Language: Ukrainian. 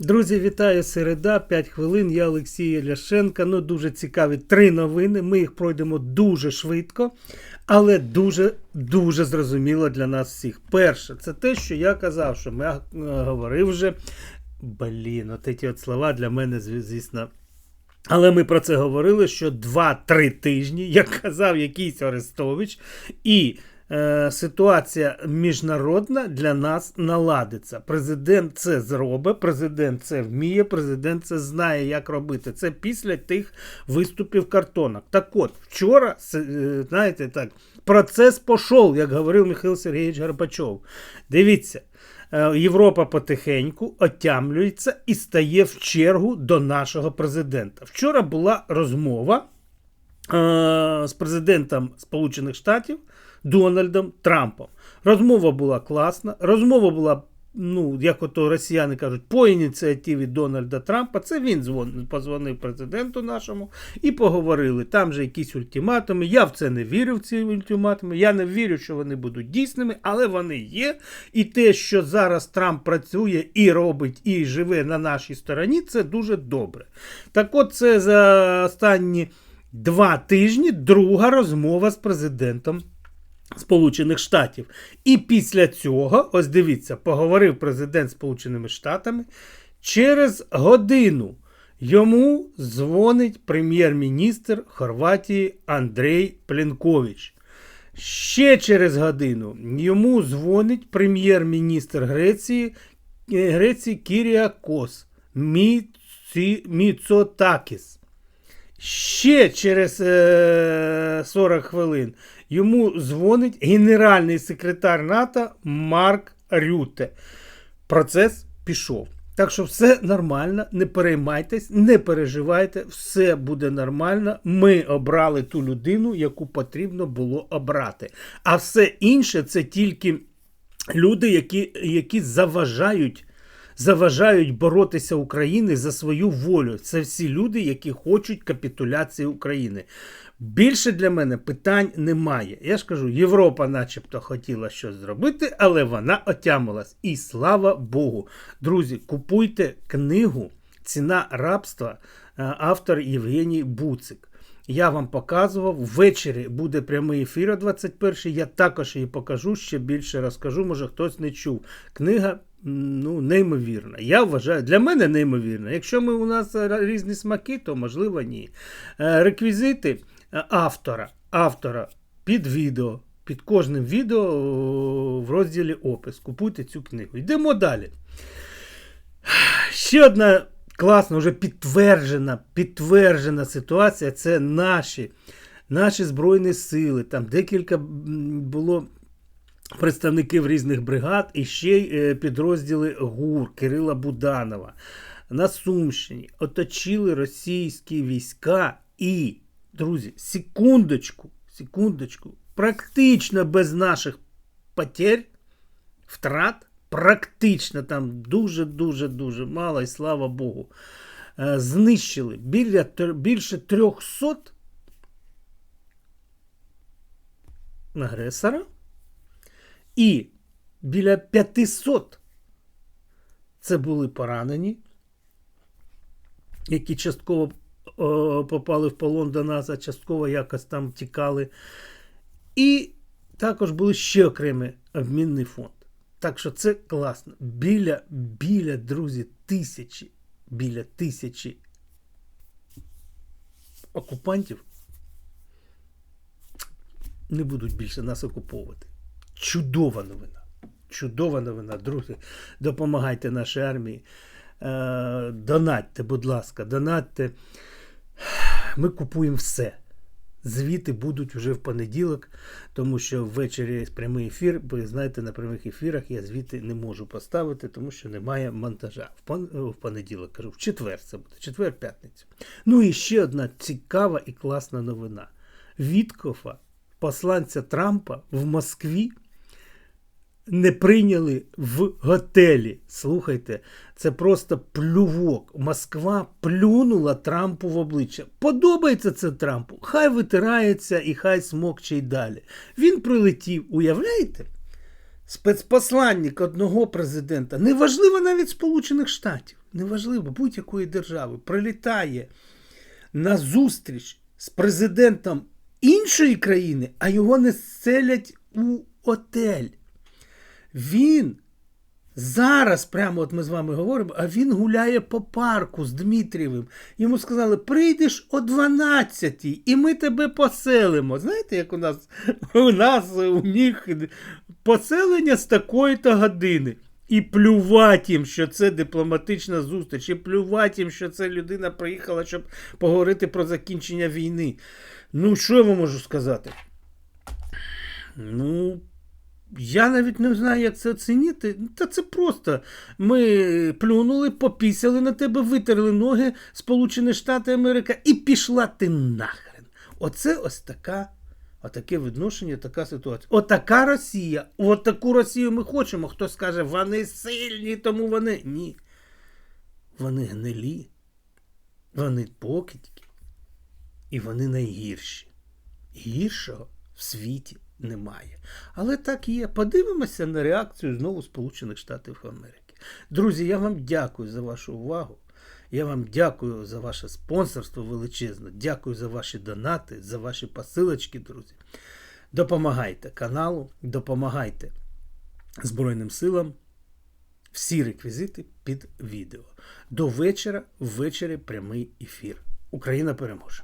Друзі, вітаю середа, 5 хвилин. Я Олексій Ляшенко. Ну, дуже цікаві три новини. Ми їх пройдемо дуже швидко, але дуже дуже зрозуміло для нас всіх. Перше, це те, що я казав, що я е, говорив вже. Блін, от ці от слова для мене, звісно. Але ми про це говорили, що 2-3 тижні, як казав якийсь Арестович, і е, ситуація міжнародна для нас наладиться. Президент це зробить, президент це вміє, президент це знає, як робити. Це після тих виступів картонок. Так от, вчора, е, знаєте, так, процес пішов, як говорив Михайло Сергійович Горбачов. Дивіться. Е, Європа потихеньку отямлюється і стає в чергу до нашого президента. Вчора була розмова е, з президентом Сполучених Штатів Дональдом Трампом. Розмова була класна. Розмова була, ну, як ото росіяни кажуть, по ініціативі Дональда Трампа. Це він позвонив президенту нашому і поговорили. Там же якісь ультиматуми. Я в це не вірю, в ці ультиматуми. Я не вірю, що вони будуть дійсними, але вони є. І те, що зараз Трамп працює і робить, і живе на нашій стороні, це дуже добре. Так от це за останні два тижні друга розмова з президентом Сполучених Штатів. І після цього, ось дивіться, поговорив президент Сполученими Штатами. Через годину йому дзвонить прем'єр-міністр Хорватії Андрей Пленкович. Ще через годину йому дзвонить прем'єр-міністр Греції, е, Греції Кіріакос Міцотакіс. Ще через е, 40 хвилин йому дзвонить генеральний секретар НАТО Марк Рюте. Процес пішов. Так що все нормально, не переймайтесь, не переживайте, все буде нормально. Ми обрали ту людину, яку потрібно було обрати. А все інше це тільки люди, які, які заважають заважають боротися України за свою волю. Це всі люди, які хочуть капітуляції України. Більше для мене питань немає. Я ж кажу, Європа, начебто, хотіла щось зробити, але вона отямилась. І слава Богу. Друзі, купуйте книгу Ціна рабства, е, автор Євгеній Буцик. Я вам показував. Ввечері буде прямий ефір о 21 Я також її покажу, ще більше розкажу, може хтось не чув. Книга ну, неймовірна. Я вважаю, для мене неймовірна. Якщо ми у нас е, різні смаки, то можливо ні. Е, Реквізити е, автора, автора під відео. Під кожним відео в розділі опис. Купуйте цю книгу. Йдемо далі. Ще одна класна, вже підтверджена, підтверджена ситуація це наші, наші Збройні сили. Там декілька було представників різних бригад і ще й е, підрозділи ГУР Кирила Буданова. На Сумщині оточили російські війська і, друзі, секундочку, секундочку, практично без наших потерь, втрат, практично там дуже-дуже-дуже мало, і слава Богу, е, знищили біля, більше 300 агресора і біля 500 це були поранені, які частково о, попали в полон до нас, а частково якось там тікали. І також були ще окремий обмінний фонд. Так що це класно. Біля, біля, друзі, тисячі, біля тисячі окупантів не будуть більше нас окуповувати. Чудова новина. Чудова новина, друзі. Допомагайте нашій армії. Е, донатьте, будь ласка, донатьте. Ми купуємо все. Звіти будуть вже в понеділок, тому що ввечері прямий ефір. Ви знаєте, на прямих ефірах я звіти не можу поставити, тому що немає монтажа. В, в понеділок кажу, в четвер це буде, четвер, п'ятницю. Ну і ще одна цікава і класна новина. Віткофа, посланця Трампа в Москві не прийняли в готелі. Слухайте, це просто плювок. Москва плюнула Трампу в обличчя. Подобається це Трампу. Хай витирається і хай смокче й далі. Він прилетів, уявляєте? Спецпосланник одного президента, неважливо навіть Сполучених Штатів. неважливо, будь-якої держави, прилітає на зустріч з президентом іншої країни, а його не селять у отель. Він зараз, прямо от ми з вами говоримо, а він гуляє по парку з Дмитрієвим. Йому сказали: прийдеш о 12 і ми тебе поселимо. Знаєте, як у нас у нас у них поселення з такої-то години. І плювати їм, що це дипломатична зустріч, і плювати їм, що це людина приїхала, щоб поговорити про закінчення війни. Ну, що я вам можу сказати? Ну, я навіть не знаю, як це оцінити. Та це просто. Ми плюнули, попісяли на тебе, витерли ноги Сполучені Штати Америка і пішла ти нахрен. Оце ось така. Отаке відношення, така ситуація. Отака Росія. От таку Росію ми хочемо. Хтось скаже, вони сильні, тому вони. Ні. Вони гнилі, вони покидьки, і вони найгірші. Гіршого в світі немає. Але так є. Подивимося на реакцію знову Сполучених Штатів Америки. Друзі, я вам дякую за вашу увагу. Я вам дякую за ваше спонсорство величезне. Дякую за ваші донати, за ваші посилочки, друзі. Допомагайте каналу, допомагайте Збройним силам. Всі реквізити під відео. До вечора, ввечері прямий ефір. Україна переможе!